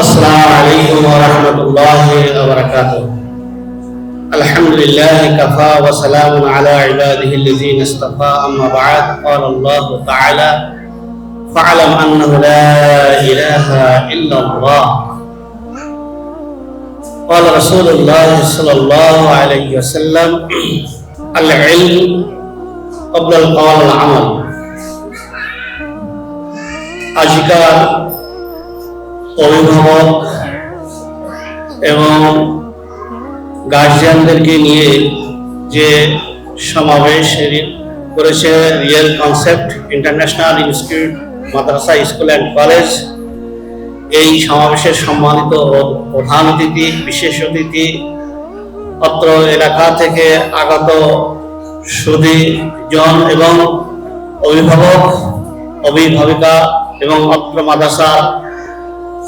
السلام عليكم ورحمة الله وبركاته. الحمد لله كفى وسلام على عباده الذين اصطفى. أما بعد قال الله تعالى فاعلم أنه لا إله إلا الله. قال رسول الله صلى الله عليه وسلم العلم قبل القول العمل আজিকার অভিভাবক এবং গার্জিয়ানদেরকে নিয়ে যে সমাবেশ রি- করেছে রিয়েল কনসেপ্ট ইন্টারন্যাশনাল ইনস্টিটিউট মাদ্রাসা স্কুল অ্যান্ড কলেজ এই সমাবেশের সম্মানিত ও- প্রধান অতিথি বিশেষ অতিথি অত্র এলাকা থেকে আগত সুদী জন এবং অভিভাবক, অভিভাবিকা এবং অত্র মাদ্রাসা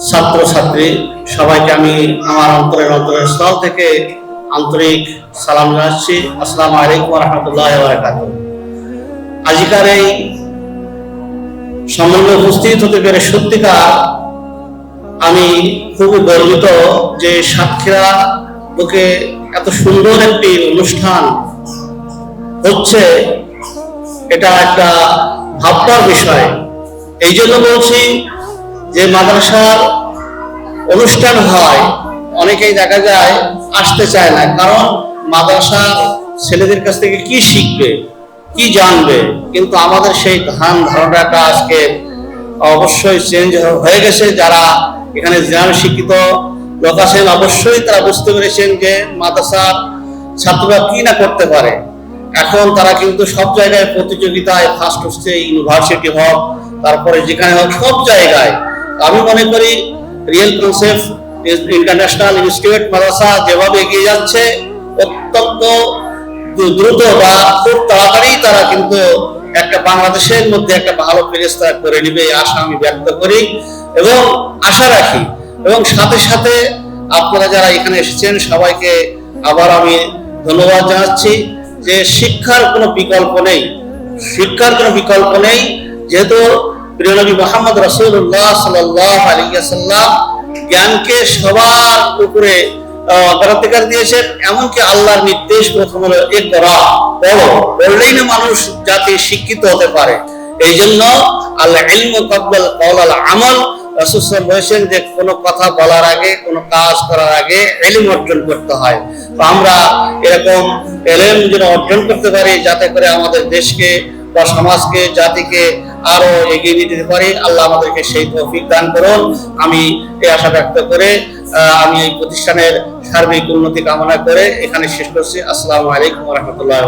ছাত্রছাত্রী, সবাইকে আমি আমার অন্তরের অন্তরের স্থল থেকে আন্তরিক সালাম জানাচ্ছি। আসসালামু আলাইকুম রহমতুল্লাহ বারাকাত আজিকার এই সম্বন্ধে উপস্থিত হতে পেরে সত্যিকার আমি খুবই গর্বিত যে সাতক্ষীরা বুকে এত সুন্দর একটি অনুষ্ঠান হচ্ছে এটা একটা ভাববার বিষয়। এই জন্য বলছি যে মাদ্রাসার অনুষ্ঠান হয়, অনেকেই দেখা যায় আসতে চায় না, কারণ মাদ্রাসার ছেলেদের কাছ থেকে কি শিখবে, কি জানবে? কিন্তু আমাদের সেই ধান ধারণাটা আজকে অবশ্যই চেঞ্জ হয়ে গেছে। যারা এখানে জ্ঞান শিক্ষিত লোক আছেন অবশ্যই তারা বুঝতে পেরেছেন যে মাদ্রাসার ছাত্ররা কি না করতে পারে। এখন তারা কিন্তু সব জায়গায় প্রতিযোগিতায় ফার্স্ট হচ্ছে ইউনিভার্সিটি হোক, তারপরে যেখানে হোক, সব জায়গায়। আমি মনে করি রিয়েল কনসেপ্ট ইন্টারন্যাশনাল ইনস্টিটিউট মাদ্রাসা যেভাবে এগিয়ে যাচ্ছে, অত্যন্ত দ্রুত বা খুব তাড়াতাড়ি তারা কিন্তু একটা বাংলাদেশের মধ্যে একটা ভালো তারা করে নিবে, এই আশা আমি ব্যক্ত করি। এবং আশা রাখি এবং সাথে সাথে আপনারা যারা এখানে এসেছেন, সবাইকে আবার আমি ধন্যবাদ জানাচ্ছি যে শিক্ষার কোনো বিকল্প নেই। শিক্ষার কোনো বিকল্প নেই। যেহেতু প্রিয় নবী মোহাম্মদ রসুল্লাহ সাল্লাহ আলিয়াল্লাম জ্ঞানকে সবার উপরে অগ্রাধিকার দিয়েছেন, এমনকি আল্লাহর নির্দেশ প্রথম হলো এ করা। পড়ো। পড়লেই না মানুষ জাতি শিক্ষিত হতে পারে। এই জন্য আল্লাহ ইলম কব্বাল কওলাল আমল সাল্লাল্লাহু বলেছেন যে কোনো কথা বলার আগে, কোনো কাজ করার আগে ইলম অর্জন করতে হয়। তো আমরা এরকম এলেম যেন অর্জন করতে পারি, যাতে করে আমাদের দেশকে বা সমাজকে, জাতিকে আরও এগিয়ে নিয়ে যেতে পারি। আল্লাহ আমাদেরকে সেই তৌফিক দান করুন। আমি এই আশা ব্যক্ত করে আমি এই প্রতিষ্ঠানের সার্বিক উন্নতি কামনা করে এখানে শেষ করছি। আসসালামু আলাইকুম রহমতুল্লাহ